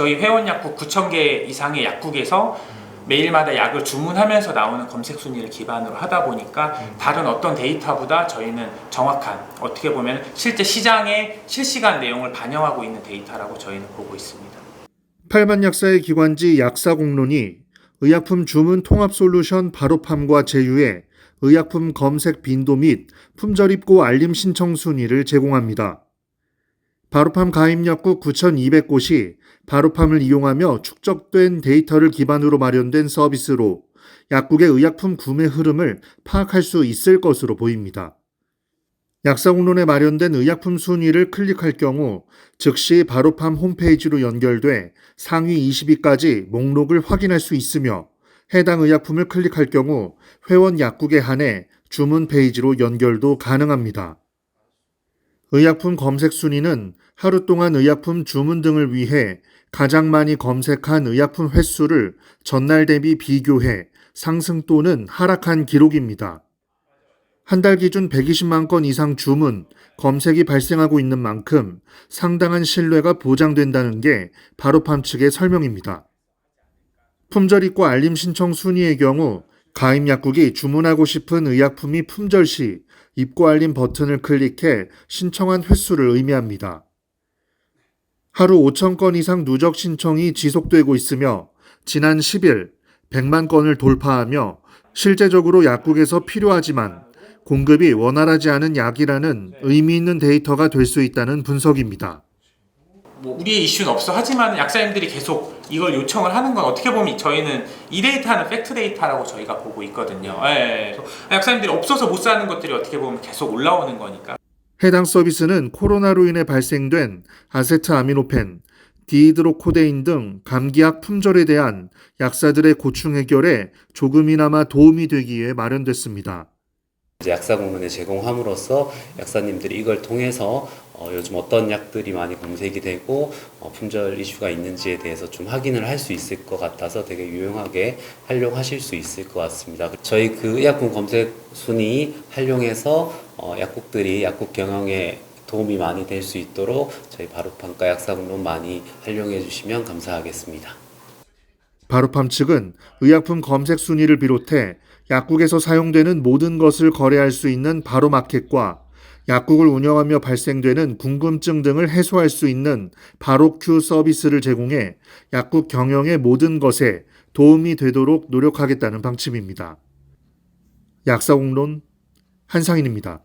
저희 회원 약국 9,000개 이상의 약국에서 매일마다 약을 주문하면서 나오는 검색 순위를 기반으로 하다 보니까 다른 어떤 데이터보다 저희는 정확한 어떻게 보면 실제 시장의 실시간 내용을 반영하고 있는 데이터라고 저희는 보고 있습니다. 팔만 약사의 기관지 약사 공론이 의약품 주문 통합 솔루션 바로팜과 제휴에 의약품 검색 빈도 및 품절 입고 알림 신청 순위를 제공합니다. 바로팜 가입 약국 9,200곳이 바로팜을 이용하며 축적된 데이터를 기반으로 마련된 서비스로 약국의 의약품 구매 흐름을 파악할 수 있을 것으로 보입니다. 약사공론에 마련된 의약품 순위를 클릭할 경우 즉시 바로팜 홈페이지로 연결돼 상위 20위까지 목록을 확인할 수 있으며 해당 의약품을 클릭할 경우 회원 약국에 한해 주문 페이지로 연결도 가능합니다. 의약품 검색 순위는 하루 동안 의약품 주문 등을 위해 가장 많이 검색한 의약품 횟수를 전날 대비 비교해 상승 또는 하락한 기록입니다. 한 달 기준 120만 건 이상 주문, 검색이 발생하고 있는 만큼 상당한 신뢰가 보장된다는 게 바로팜 측의 설명입니다. 품절 입고 알림 신청 순위의 경우 가입 약국이 주문하고 싶은 의약품이 품절 시 입고 알림 버튼을 클릭해 신청한 횟수를 의미합니다. 하루 5천 건 이상 누적 신청이 지속되고 있으며 지난 10일 100만 건을 돌파하며 실제적으로 약국에서 필요하지만 공급이 원활하지 않은 약이라는 의미 있는 데이터가 될 수 있다는 분석입니다. 뭐 우리의 이슈는 없어 하지만 약사님들이 계속 이걸 요청을 하는 건 어떻게 보면 저희는 이 데이터는 팩트 데이터라고 저희가 보고 있거든요. 예, 그래서 약사님들이 없어서 못 사는 것들이 어떻게 보면 계속 올라오는 거니까. 해당 서비스는 코로나로 인해 발생된 아세트 아미노펜, 디히드로코데인 등 감기약 품절에 대한 약사들의 고충 해결에 조금이나마 도움이 되기 위해 마련됐습니다. 약사 공론을 제공함으로써 약사님들이 이걸 통해서 어, 요즘 어떤 약들이 많이 검색이 되고 어, 품절 이슈가 있는지에 대해서 좀 확인을 할 수 있을 것 같아서 되게 유용하게 활용하실 수 있을 것 같습니다. 저희 그 의약품 검색 순위 활용해서 어, 약국들이 약국 경영에 도움이 많이 될 수 있도록 저희 바로판과 약사 공론 많이 활용해 주시면 감사하겠습니다. 바로팜 측은 의약품 검색 순위를 비롯해 약국에서 사용되는 모든 것을 거래할 수 있는 바로마켓과 약국을 운영하며 발생되는 궁금증 등을 해소할 수 있는 바로큐 서비스를 제공해 약국 경영의 모든 것에 도움이 되도록 노력하겠다는 방침입니다. 약사공론 한상인입니다.